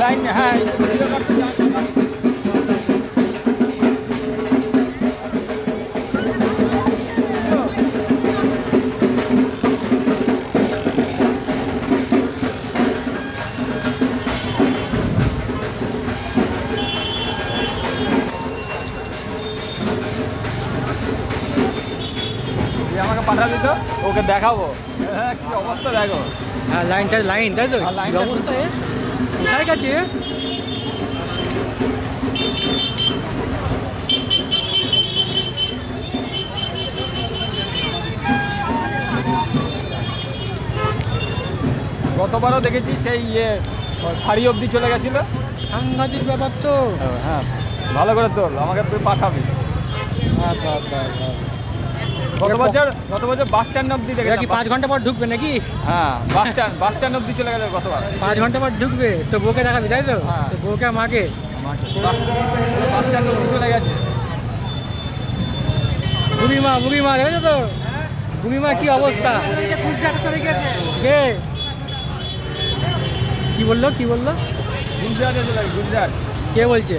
Line হ্যাঁ আমাকে পাঠাবি তো ওকে দেখাবো। হ্যাঁ কি অবস্থা দেখো। হ্যাঁ লাইনটা লাইন তাই তো? হ্যাঁ, কি অবস্থা? কোথায় গেছে? গতবারও দেখেছি সেই ইয়ে ফাড়ি অবধি চলে গেছিল। সাংঘাতিক ব্যাপার তো। হ্যাঁ ভালো করে তোল আমাকে তুই পাঠাবি। বাহ, বাহ, বাহ। গত এরকম- বছর গত বছর বাস স্ট্যান্ড অবধি এরা কি পাঁচ ঘণ্টা পর ঢুকবে নাকি? হ্যাঁ বাস স্ট্যান্ড বাস স্ট্যান্ড অবধি চলে গতবার। পাঁচ ঘণ্টা পর ঢুকবে তো বউকে দেখাবি তাই তো? হ্যাঁ। তো বউকে মাকে? বাস বাস স্ট্যান্ড অবধি চলে গেছে। বুড়িমা বুড়িমা দেখেছ তো? বুড়িমা কি অবস্থা? কে? কি বলল কি বলল? গুজরাটে চলে গুজরাট। কে বলছে?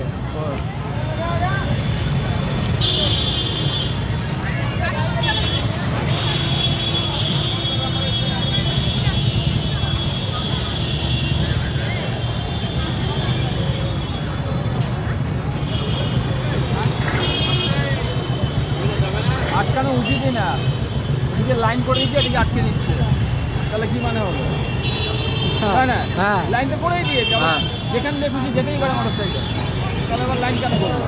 আটকানো উচিতই না? নিজের লাইন করে দিচ্ছে এটাকে আটকে দিচ্ছে। তাহলে কি মানে হলো? তাই না? হ্যাঁ। লাইন তো করেই দিয়েছে। হ্যাঁ। যেখানে দিয়ে খুশি যেতেই পারে মোটর সাইকেল তাহলে আবার লাইন কেন করব?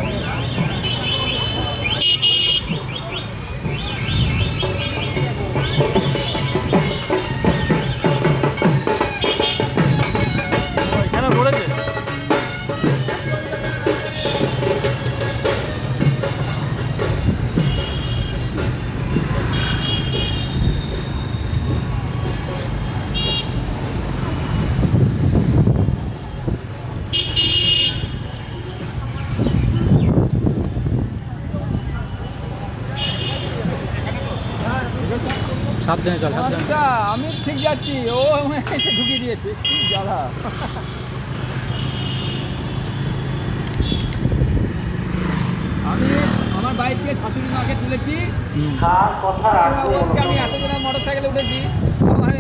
সাবধানে চল সাবধানে। আচ্ছা আমি ঠিক যাচ্ছি। ও ঢুকিয়ে দিয়েছে। কি জ্বালা। আমি আমার বাইককে শাশুড়ি মাকে তুলেছি। আমি এত জনের মোটর সাইকেলে উঠেছি। আমার